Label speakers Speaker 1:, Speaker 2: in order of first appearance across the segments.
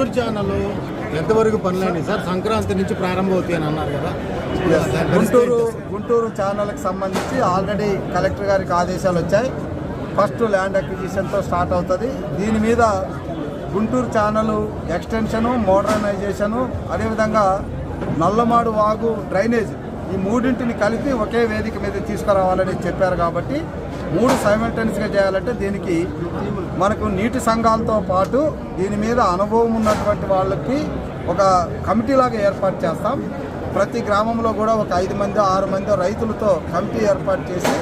Speaker 1: Guntur channel ఎంతవరకు పనులండి sir Sankranti నుంచి ప్రారంభమవుతాయి అని అన్నారు కదా.
Speaker 2: గుంటూరు? గుంటూరు ఛానల్కి సంబంధించి ఆల్రెడీ కలెక్టర్ గారికి ఆదేశాలు వచ్చాయి. ఫస్ట్ ల్యాండ్ అక్విజిషన్తో స్టార్ట్ అవుతుంది. దీని మీద గుంటూరు ఛానల్ ఎక్స్టెన్షను మోడర్నైజేషను అదేవిధంగా నల్లమాడు వాగు డ్రైనేజ్ ఈ మూడింటిని కలిపి ఒకే వేదిక మీద తీసుకురావాలని చెప్పారు కాబట్టి మూడు సైమల్టేనియస్గా చేయాలంటే దీనికి మనకు నీటి సంఘాలతో పాటు దీని మీద అనుభవం ఉన్నటువంటి వాళ్ళకి ఒక కమిటీలాగా ఏర్పాటు చేస్తాం. ప్రతి గ్రామంలో కూడా ఒక ఐదు మంది ఆరు మంది రైతులతో కమిటీ ఏర్పాటు చేసి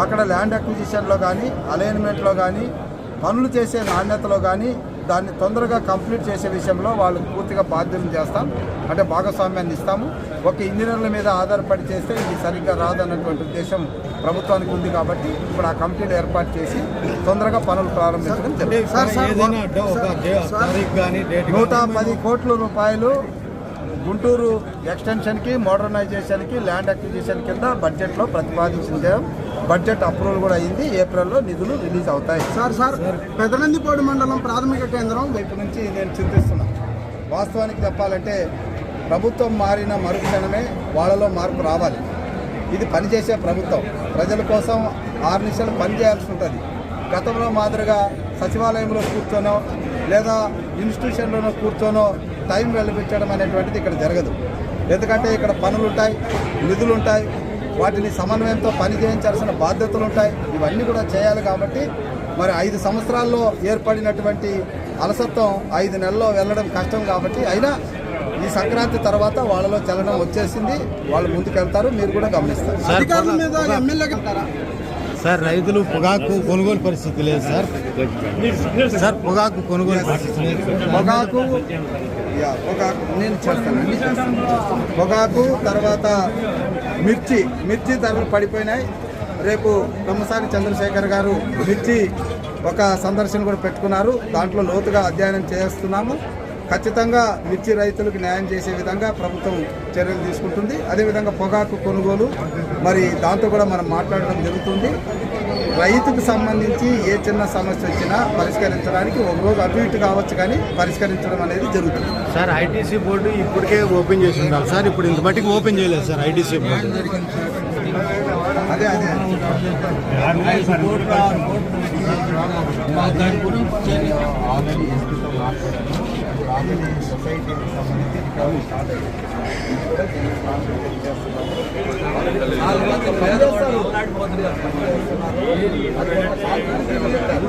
Speaker 2: అక్కడ ల్యాండ్ అక్విజిషన్లో కానీ అలైన్మెంట్లో కానీ పనులు చేసే నాణ్యతలో కానీ దాన్ని తొందరగా కంప్లీట్ చేసే విషయంలో వాళ్ళకు పూర్తిగా బాధ్యతలు చేస్తాం. అంటే భాగస్వామ్యాన్ని ఇస్తాము. ఒక ఇంజనీర్ల మీద ఆధారపడి చేస్తే ఇది సరిగ్గా రాదన్నటువంటి ఉద్దేశం ప్రభుత్వానికి ఉంది కాబట్టి ఇప్పుడు ఆ కమిటీలు ఏర్పాటు చేసి తొందరగా పనులు ప్రారంభించడం నూట పది కోట్ల రూపాయలు గుంటూరు ఎక్స్టెన్షన్కి మోడర్నైజేషన్కి ల్యాండ్ అక్విజిషన్ కింద బడ్జెట్లో ప్రతిపాదించింది బడ్జెట్ అప్రూవల్ కూడా అయింది. ఏప్రిల్లో నిధులు రిలీజ్ అవుతాయి.
Speaker 3: సార్ సార్ పెదనందిపాడు మండలం ప్రాథమిక కేంద్రం
Speaker 2: వైపు నుంచి నేను చింతిస్తున్నా. వాస్తవానికి చెప్పాలంటే ప్రభుత్వం మారిన మరుక్షణమే వాళ్ళలో మార్పు రావాలి. ఇది పనిచేసే ప్రభుత్వం. ప్రజల కోసం ఆరు నిమిషాలు పనిచేయాల్సి ఉంటుంది. గతంలో మాదిరిగా సచివాలయంలో కూర్చోనో లేదా ఇన్స్టిట్యూషన్లోనో కూర్చోనో టైం వెళ్ళిపించడం అనేటువంటిది ఇక్కడ జరగదు. ఎందుకంటే ఇక్కడ పనులుంటాయి నిధులు ఉంటాయి వాటిని సమన్వయంతో పని చేయించాల్సిన బాధ్యతలు ఉంటాయి. ఇవన్నీ కూడా చేయాలి కాబట్టి మరి ఐదు సంవత్సరాల్లో ఏర్పడినటువంటి అలసత్వం ఐదు నెలల్లో వెళ్ళడం కష్టం కాబట్టి అయినా ఈ సంక్రాంతి తర్వాత వాళ్ళలో చలనం వచ్చేసింది. వాళ్ళు ముందుకెళ్తారు. మీరు కూడా గమనిస్తారు.
Speaker 1: సార్ రైతులు పొగాకు కొనుగోలు పరిస్థితి లేదు సార్. సార్ పొగాకు కొనుగోలు పరిస్థితి లేదు.
Speaker 2: పొగాకు యా, పొగాకు నేను చేస్తాను పొగాకు తర్వాత మిర్చి మిర్చి ధరలు పడిపోయినాయి. రేపు బ్రహ్మసాని చంద్రశేఖర్ గారు మిర్చి ఒక సందర్శన కూడా పెట్టుకున్నారు. దాంట్లో లోతుగా అధ్యయనం చేస్తున్నాము. ఖచ్చితంగా మిర్చి రైతులకు న్యాయం చేసే విధంగా ప్రభుత్వం చర్యలు తీసుకుంటుంది. అదేవిధంగా పొగాకు కొనుగోలు మరి దాంతో కూడా మనం మాట్లాడడం జరుగుతుంది. రైతుకు సంబంధించి ఏ చిన్న సమస్య వచ్చినా పరిష్కరించడానికి ఒక రోజు అటు ఇటు కావచ్చు కానీ పరిష్కరించడం అనేది జరుగుతుంది.
Speaker 1: సార్ ఐటీసీ బోర్డు ఇప్పటికే ఓపెన్ చేసి ఉండాలి సార్ ఇప్పుడు ఇంత మట్టికి ఓపెన్ చేయలేదు సార్ ఐటీసీ బోర్డు.
Speaker 2: అదే అదే. కాలనీ సొసైటీకి సంబంధించి రికవరీ స్టార్ట్ అయింది నాలుగు